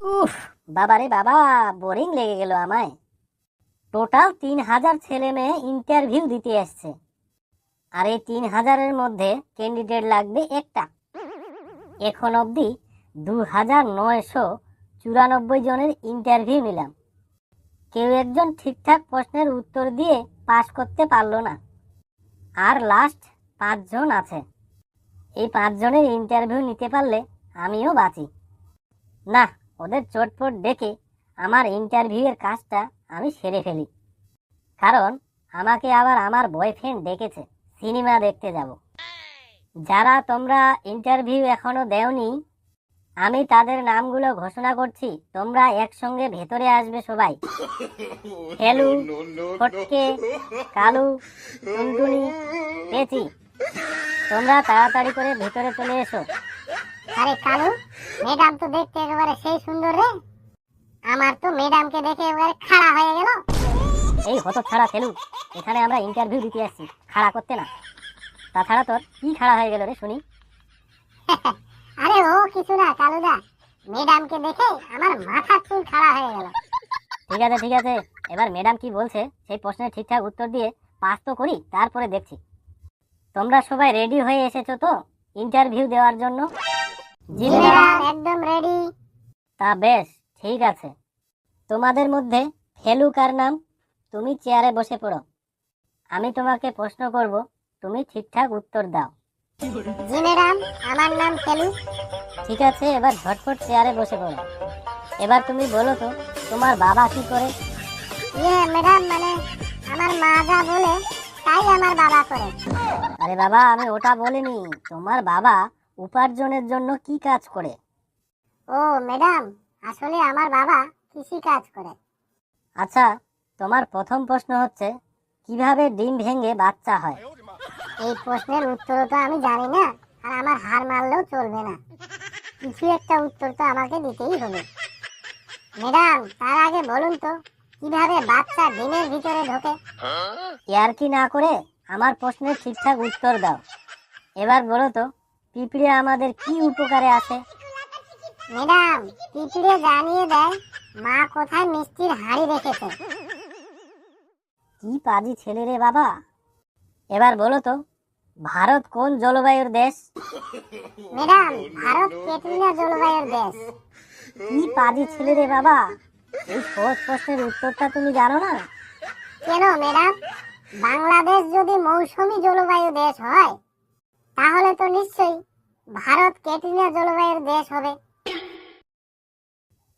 উফ, বাবারে বাবা বোরিং লেগে গেল আমায়। টোটাল তিন হাজার ছেলে মেয়ে ইন্টারভিউ দিতে এসছে। আর এই তিন হাজারের মধ্যে ক্যান্ডিডেট লাগবে একটা। এখন অবধি দু হাজার নয়শো চুরানব্বই জনের ইন্টারভিউ নিলাম। কেউ একজন ঠিকঠাক প্রশ্নের উত্তর দিয়ে পাশ করতে পারল না। আর লাস্ট পাঁচজন আছে। এই পাঁচজনের ইন্টারভিউ নিতে পারলে আমিও বাঁচি। না ওদের চটপট দেখে আমার ইন্টারভিউয়ের কাজটা আমি সেরে ফেলি। কারণ আমাকে আবার আমার বয়ফ্রেন্ড ডেকেছে, সিনেমা দেখতে যাব। যারা তোমরা ইন্টারভিউ এখনও দেওনি, আমি তাদের নামগুলো ঘোষণা করছি, তোমরা একসঙ্গে ভেতরে আসবে সবাই। হেলু ফটকে, কালু, টুনটুনি, পেঁচি, তোমরা তাড়াতাড়ি করে ভেতরে চলে এসো। আরে কালু ম্যাডাম তো দেখতে একেবারে সেই সুন্দর রে। আমার তো ম্যাডামকে দেখে একেবারে খাড়া হয়ে গেল। এই হতো ছাড়া ফেলু এখানে আমরা ইন্টারভিউ দিতে আসছি খাড়া করতে না। তাছাড়া তোর কি খাড়া হয়ে গেল রে শুনি। আরে ও কিছু না কালুদা। ম্যাডামকে দেখে আমার মাথার চুল খাড়া হয়ে গেল। ঠিক আছে ঠিক আছে। এবার ম্যাডাম কি বলছে সেই প্রশ্নের ঠিকঠাক উত্তর দিয়ে পাস তো করি তারপরে দেখছি। তোমরা সবাই রেডি হয়ে এসেছ তো ইন্টারভিউ দেওয়ার জন্য? একদম রেডি তা বেশ ঠিক আছে। তোমাদের মধ্যে ফেলু কার নাম? তুমি চেয়ারে বসে পড়ো। আমি তোমাকে প্রশ্ন করব তুমি ঠিকঠাক উত্তর দাও। আমার নাম ফেলু। ঠিক আছে এবার ঝটপট চেয়ারে বসে পড়ো। এবার তুমি বলো তো তোমার বাবা কি করে? ইয়ে ম্যাডাম মানে আমার মা যা বলে তাই আমার বাবা করে। আরে বাবা আমি ওটা বলিনি। তোমার বাবা উপার্জনের জন্য কি কাজ করে? ও ম্যাডাম আসলে আমার বাবা কৃষি কাজ করে। আচ্ছা তোমার প্রথম প্রশ্ন হচ্ছে কীভাবে ডিম ভেঙে বাচ্চা হয়? এই প্রশ্নের উত্তর তো আমি জানি না আর আমার হার মারলেও চলবে না। কিছু একটা উত্তর তো আমাকে দিতেই হবে। ম্যাডাম তার আগে বলুন তো কীভাবে বাচ্চা ডিমের ভিতরে ঢোকে? ইয়ার কি না করে আমার প্রশ্নের ঠিকঠাক উত্তর দাও। এবার বলো তো পিঁপড়ে আমাদের কি উপকারে আসে ম্যাডাম পিঁপড়ে জানিয়ে দেয় মা কোথায় মিষ্টির হাড়ি রেখেছে। কি পাজি ছেলে রে বাবা। এবার বলো তো ভারত কোন জলবায়ুর দেশ? ম্যাডাম ভারত কেটরিনা জলবায়ুর দেশ। কি পাজি ছেলে রে বাবা। এই সহজ প্রশ্নের উত্তরটা তুমি জানো না? কেন ম্যাডাম? বাংলাদেশ যদি মৌসুমী জলবায়ু দেশ হয় তাহলে তো নিশ্চয়ই ভারত কেটরিনা জলবায়ুর দেশ হবে।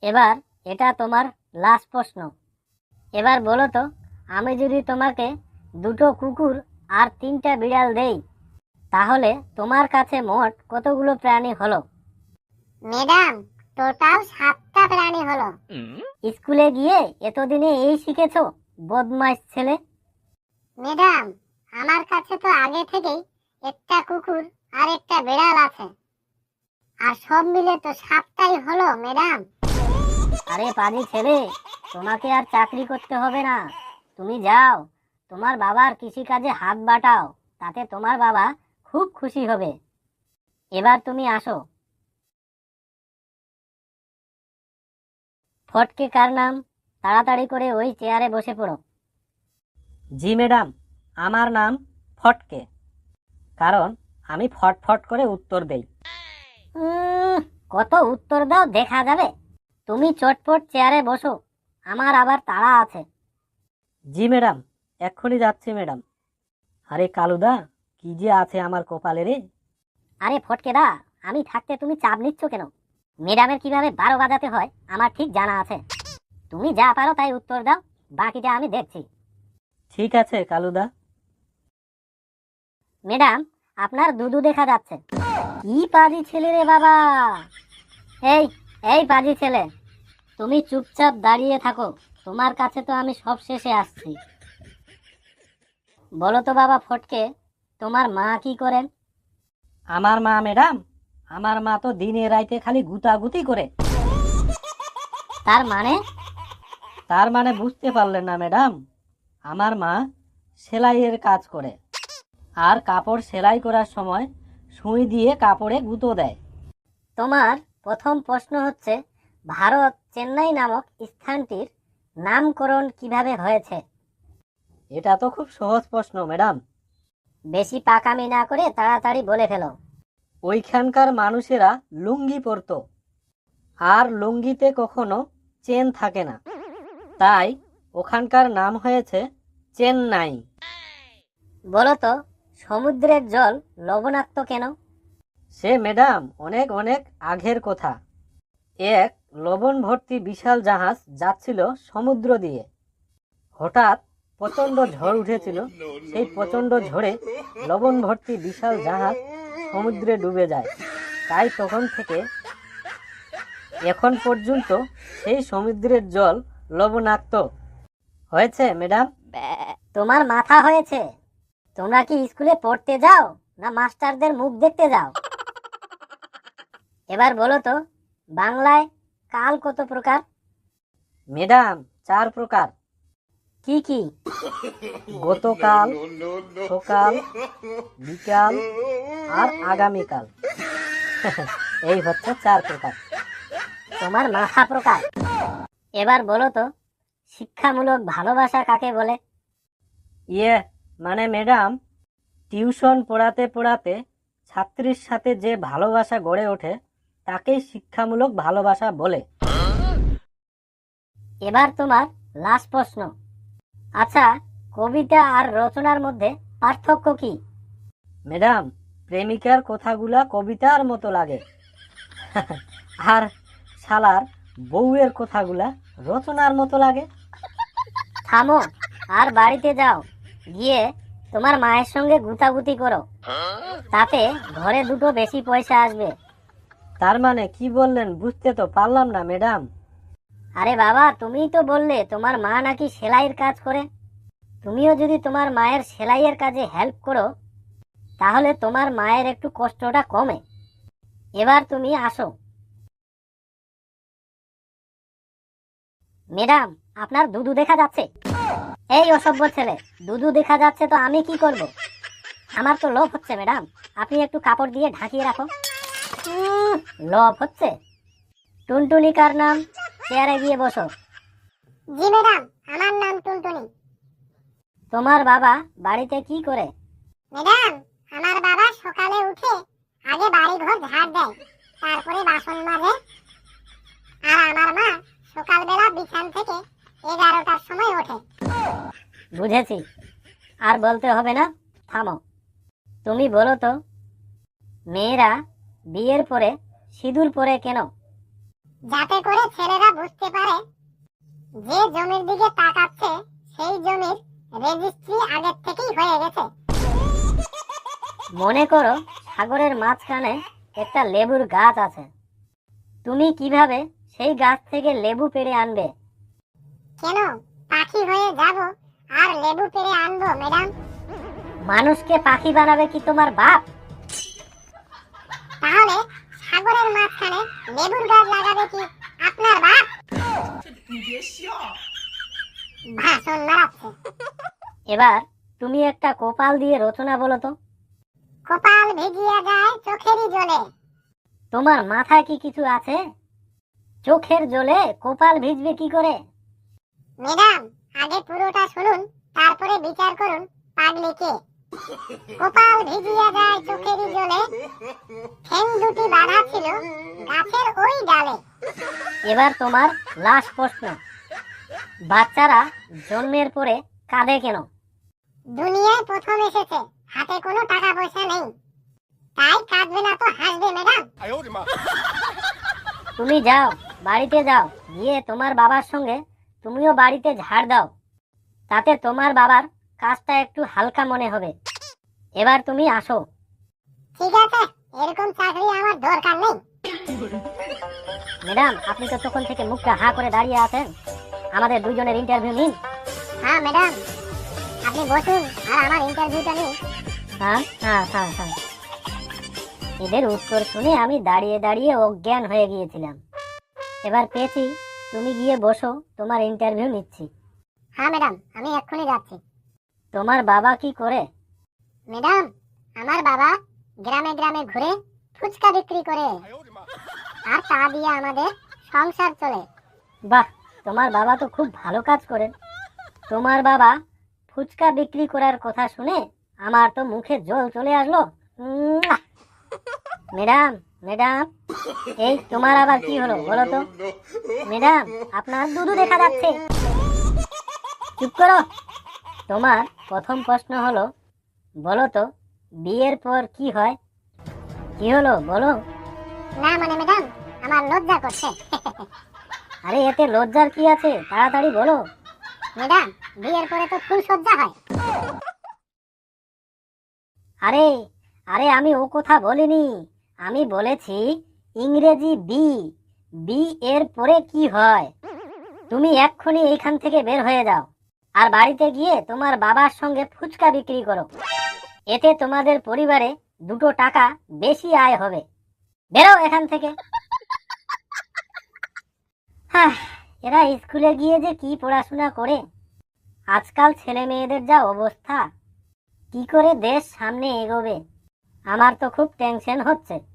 এবার এটা তোমার লাস্ট প্রশ্ন। এবার বলো তো আমি যদি তোমাকে দুটো কুকুর আর তিনটা বিড়াল দেই তাহলে তোমার কাছে মোট কতগুলো প্রাণী হলো? ম্যাডাম টোটাল সাতটা প্রাণী হলো। স্কুলে গিয়ে এতদিনে এই শিখেছো বদমাইশ ছেলে? ম্যাডাম আমার কাছে তো আগে থেকেই একটা কুকুর আর একটা বিড়াল আছে। আর সব মিলে তো সাতটাই হলো ম্যাডাম আরে পাজি ছেলে তোমাকে আর চাকরি করতে হবে না। তুমি যাও তোমার বাবার কৃষিকাজে হাত বাটাও তাতে তোমার বাবা খুব খুশি হবে। এবার তুমি আসো। ফটকে কার নাম? তাড়াতাড়ি করে ওই চেয়ারে বসে পড়ো। জি ম্যাডাম আমার নাম ফটকে। কারণ আমি ফটফট করে উত্তর দেই। কত উত্তর দাও দেখা যাবে। তুমি চটপট চেয়ারে বসো আমার আবার তাড়া আছে। জি ম্যাডাম এক্ষুনি যাচ্ছি ম্যাডাম। আরে কালুদা কি যে আছে আমার কপালে রে? আরে ফটকে দা আমি থাকতে তুমি চাপ নিচ্ছ কেন? ম্যাডামের কীভাবে বারো বাজাতে হয় আমার ঠিক জানা আছে। তুমি যা পারো তাই উত্তর দাও বাকিটা আমি দেখছি। ঠিক আছে কালুদা। ম্যাডাম আপনার দুধু দেখা যাচ্ছে। কি পাজি ছেলে রে বাবা? এই এই পাজি ছেলে তুমি চুপচাপ দাঁড়িয়ে থাকো। তোমার কাছে তো আমি সব শেষে আসছি। বলো তো বাবা ফটকে তোমার মা কি করেন? আমার মা ম্যাডাম আমার মা তো দিনে রাইতে খালি গুতাগুতি করে। তার মানে? তার মানে বুঝতে পারলেন না ম্যাডাম। আমার মা সেলাইয়ের কাজ করে। আর কাপড় সেলাই করার সময় সুই দিয়ে কাপড়ে গুঁতো দেয়। তোমার প্রথম প্রশ্ন হচ্ছে, ভারত চেন্নাই নামক স্থানটির নামকরণ কীভাবে হয়েছে? এটা তো খুব সহজ প্রশ্ন, ম্যাডাম। বেশি পাকামি না করে তাড়াতাড়ি বলে ফেলো। ওইখানকার মানুষেরা লুঙ্গি পরতো, আর লুঙ্গিতে কখনো চেন থাকে না। তাই ওখানকার নাম হয়েছে চেন্নাই। বলো তো সমুদ্রের জল লবণাক্ত কেন? সে ম্যাডাম অনেক অনেক আগের কথা। এক লবণ ভর্তি বিশাল জাহাজ যাচ্ছিল সমুদ্র দিয়ে। হঠাৎ প্রচণ্ড ঝড় উঠেছিল সেই প্রচণ্ড ঝড়ে লবণ ভর্তি বিশাল জাহাজ সমুদ্রে ডুবে যায়। তাই তখন থেকে এখন পর্যন্ত সেই সমুদ্রের জল লবণাক্ত। হয়েছে ম্যাডাম? তোমার মাথা হয়েছে। তোমরা কি স্কুলে পড়তে যাও না মাস্টারদের মুখ দেখতে যাও? এবার বলো তো বাংলায় কাল কত প্রকার? ম্যাডাম চার প্রকার। কি কি? গতকাল সকাল বিকাল আর আগামীকাল। এই হচ্ছে চার প্রকার। তোমার মাথা প্রকার। এবার বলো তো শিক্ষামূলক ভালোবাসা কাকে বলে? ইয়ে মানে ম্যাডাম টিউশন পড়াতে পড়াতে ছাত্রীর সাথে যে ভালোবাসা গড়ে ওঠে তাকেই শিক্ষামূলক ভালোবাসা বলে। এবার তোমার লাস্ট প্রশ্ন। আচ্ছা কবিতা আর রচনার মধ্যে পার্থক্য কি? ম্যাডাম প্রেমিকার কথাগুলা কবিতার মতো লাগে। আর শালার বউয়ের কথাগুলা রচনার মতো লাগে। থামো আর বাড়িতে যাও। গিয়ে তোমার মায়ের সঙ্গে গুতাগুতি করো। তাতে ঘরে দুটো বেশি পয়সা আসবে। তার মানে কি বললেন বুঝতে তো পারলাম না ম্যাডাম। আরে বাবা তুমিই তো বললে তোমার মা নাকি সেলাইয়ের কাজ করে। তুমিও যদি তোমার মায়ের সেলাইয়ের কাজে হেল্প করো তাহলে তোমার মায়ের একটু কষ্টটা কমে। এবার তুমি আসো। ম্যাডাম আপনার দুধু দেখা যাচ্ছে। এই অসভ্য ছেলে দুধু দেখা যাচ্ছে তো আমি কি করব? আমার তো লোভ হচ্ছে ম্যাডাম। আপনি একটু কাপড় দিয়ে ঢাকিয়ে রাখো। লোভ হচ্ছে। টুনটুনিকার নাম? চেয়ারে গিয়ে বসো। জি ম্যাডাম আমার নাম টুনটুনি। তোমার বাবা বাড়িতে কি করে? ম্যাডাম আমার বাবা সকালে উঠে আগে বাড়ি ঘর ঝাড় দেয় তারপরে বাসন মাজে। আর আমার মা সকালবেলা বিছান থেকে বুঝেছি। আর বলতে হবে না থামো। তুমি বলো তো মেয়েরা বিয়ের পরে সিঁদুর পরে কেন? যাতে করে ছেলেরা বুঝতে পারে যে জমির দিকে তাকাচ্ছে সেই জমির রেজিস্ট্রি আগের থেকেই হয়ে গেছে। মনে করো সাগরের মাঝখানে একটা লেবুর গাছ আছে। তুমি কীভাবে সেই গাছ থেকে লেবু পেড়ে আনবে? কেন? পাখি হয়ে যাব আর লেবু পেড়ে আনব ম্যাডাম। মানুষকে পাখি বানাবে কি তোমার বাপ? তাহলে সাগরের মাঝখানে লেবুর গাছ লাগাবে কি আপনার বাপ? ভাষণ মারাচ্ছে এবার তুমি একটা কোপাল দিয়ে রচনা বলো তো। কপাল ভিজিয়া যায় চোখেরই জলে। তোমার মাথায় কি কিছু আছে? চোখের জলে কপাল ভিজবে কি করে? ম্যাডাম আগে পুরোটা শুনুন তারপরে বিচার করুন পাগলিকে কপাল ভিজিয়া যায় চোখেরই জলে ঠ্যাং দুটি বাঁধা ছিল গাছের ওই ডালে। এবার তোমার লাশ প্রশ্ন। বাচ্চারা জন্মের পরে কাঁদে কেন? দুনিয়ায় প্রথম এসেছে হাতে কোনো টাকা পয়সা নেই। তাই কাঁদবে না তো হাসবে ম্যাডাম। তুমি যাও বাড়িতে যাও গিয়ে তোমার বাবার সঙ্গে তুমিও বাড়িতে ঝাড় দাও। তাতে তোমার বাবার কাজটা একটু হালকা মনে হবে। এবার তুমি আসো। ঠিক আছে এরকম চাকরি আমার দরকার নেই। ম্যাডাম আপনি তো তখন থেকে মুখটা হা করে দাঁড়িয়ে আছেন। আমাদের দুজনের ইন্টারভিউ নিন। হ্যাঁ ম্যাডাম। আপনি বসুন আর আমার ইন্টারভিউটা নিন। হ্যাঁ হ্যাঁ হ্যাঁ হ্যাঁ। এদের উত্তর শুনে আমি দাঁড়িয়ে দাঁড়িয়ে অজ্ঞান হয়ে গিয়েছিলাম। এবার পেয়েছি তুমি গিয়ে বসো তোমার ইন্টারভিউ নিচ্ছি। হ্যাঁ ম্যাডাম আমি এক্ষুনি যাচ্ছি। তোমার বাবা কি করে? ম্যাডাম আমার বাবা গ্রামে গ্রামে ঘুরে ফুচকা বিক্রি করে। আর তা দিয়ে আমাদের সংসার চলে। বাহ তোমার বাবা তো খুব ভালো কাজ করেন তোমার বাবা ফুচকা বিক্রি করার কথা শুনে আমার তো মুখে জল চলে আসলো। ম্যাডাম ম্যাডাম এই তোমার আবার কি হলো বলো তো? ম্যাডাম আপনার দুধু দেখা যাচ্ছে। চুপ করো। তোমার প্রথম প্রশ্ন হলো বলো তো বিয়ের পর কি হয়? কি হলো বলো? না মানে ম্যাডাম আমার লজ্জা করছে। আরে এতে লজ্জার কি আছে? তাড়াতাড়ি বলো। ম্যাডাম বিয়ের পরে তো ফুল সজ্জা হয়। আরে আরে আমি ও কথা বলিনি। আমি বলেছি ইংরেজি বি বি এর পরে কি হয়? তুমি এক্ষুনি এইখান থেকে বের হয়ে যাও আর বাড়িতে গিয়ে তোমার বাবার সঙ্গে ফুচকা বিক্রি করো। এতে তোমাদের পরিবারে দুটো টাকা বেশি আয় হবে। বেরো এখান থেকে। হ্যাঁ এরা স্কুলে গিয়ে যে কি পড়াশোনা করে? আজকাল ছেলে মেয়েদের যা অবস্থা। কি করে দেশ সামনে এগোবে? আমার তো খুব টেনশন হচ্ছে।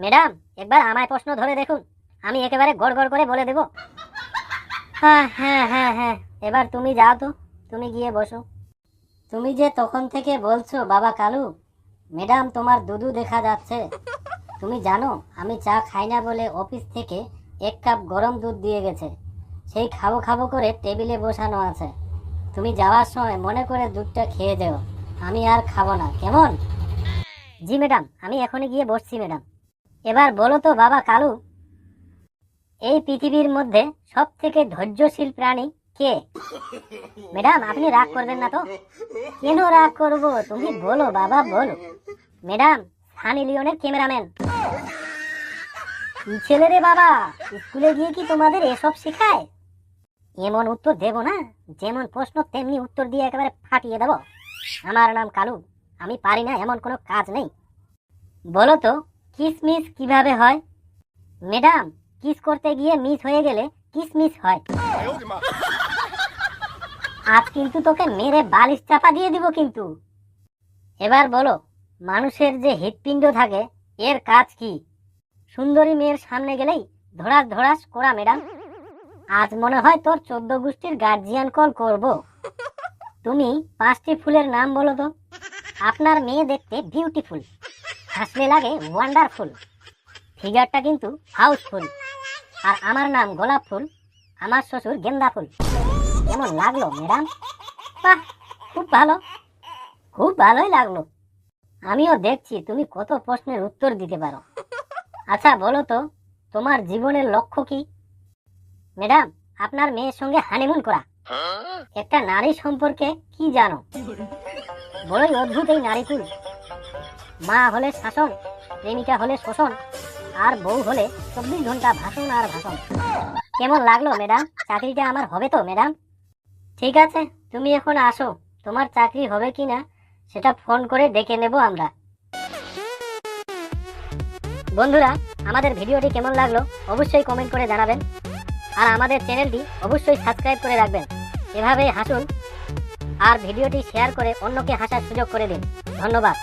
ম্যাডাম, একবার আমায় প্রশ্ন ধরে দেখুন। আমি একেবারে গড় গড় করে বলে দেব। হ্যাঁ হ্যাঁ হ্যাঁ হ্যাঁ এবার তুমি যাও তো, তুমি গিয়ে বসো। তুমি যে তখন থেকে বলছো, বাবা কালু, ম্যাডাম তোমার দুধু দেখা যাচ্ছে। তুমি জানো, আমি চা খাই না বলে অফিস থেকে এক কাপ গরম দুধ দিয়ে গেছে। সেই খাব খাব করে টেবিলে বসানো আছে। তুমি যাওয়ার সময় মনে করে দুধটা খেয়ে যেও আমি আর খাব না, কেমন? জি, ম্যাডাম, আমি এখনই গিয়ে বসছি, ম্যাডাম। এবার বলো তো বাবা কালু, এই পৃথিবীর মধ্যে সব থেকে ধৈর্যশীল প্রাণী কে? ম্যাডাম, আপনি রাগ করবেন না তো। কেন রাগ করব? তুমি বলো, বাবা বলো। ম্যাডাম, সানি লিওনের ক্যামেরাম্যান। ছেলে রে বাবা? স্কুলে গিয়ে কি তোমাদের এসব শেখায়? এমন উত্তর দেব না, যেমন প্রশ্ন তেমনি উত্তর দিয়ে একেবারে ফাটিয়ে দেব। আমার নাম কালু, আমি পারি না, এমন কোনো কাজ নেই। বলো তো কিসমিস কীভাবে হয়? ম্যাডাম, কিস করতে গিয়ে মিস হয়ে গেলে কিসমিস হয়। আজ কিন্তু তোকে মেরে বালিশ চাপা দিয়ে দিব কিন্তু। এবার বলো, মানুষের যে হৃৎপিণ্ড থাকে, এর কাজ কি? সুন্দরী মেয়ের সামনে গেলেই ধরাস ধরাস করা, ম্যাডাম। আজ মনে হয় তোর চোদ্দ গোষ্ঠীর গার্জিয়ান কল করব। তুমি পাঁচটি ফুলের নাম বলো তো। আপনার মেয়ে দেখতে বিউটিফুল হাসলে লাগে ওয়ান্ডারফুল ফিগারটা কিন্তু হাউসফুল আর আমার নাম গোলাপ ফুল আমার শ্বশুর গেন্দা ফুল। কেমন লাগল ম্যাডাম বাহ খুব ভালো। খুব ভালোই লাগল। আমিও দেখছি তুমি কত প্রশ্নের উত্তর দিতে পারো। আচ্ছা বলো তো তোমার জীবনের লক্ষ্য কি? ম্যাডাম আপনার মেয়ের সঙ্গে হানিমুন করা। একটা নারী সম্পর্কে কি জানো? বড়ই অদ্ভুত এই নারীকুল মা হলে শাসন, প্রেমিকা হলে শোষণ, আর বউ হলে চব্বিশ ঘণ্টা ভাষণ আর ভাষণ। কেমন লাগল ম্যাডাম চাকরিটা আমার হবে তো ম্যাডাম ঠিক আছে, তুমি এখন আসো। তোমার চাকরি হবে কি না সেটা ফোন করে ডেকে নেব আমরা। বন্ধুরা, আমাদের ভিডিওটি কেমন লাগল, অবশ্যই কমেন্ট করে জানাবেন। আর আমাদের চ্যানেলটি অবশ্যই সাবস্ক্রাইব করে রাখবেন। এভাবেই হাসুন। আর ভিডিওটি শেয়ার করে অন্যকে হাসার সুযোগ করে দিন। ধন্যবাদ।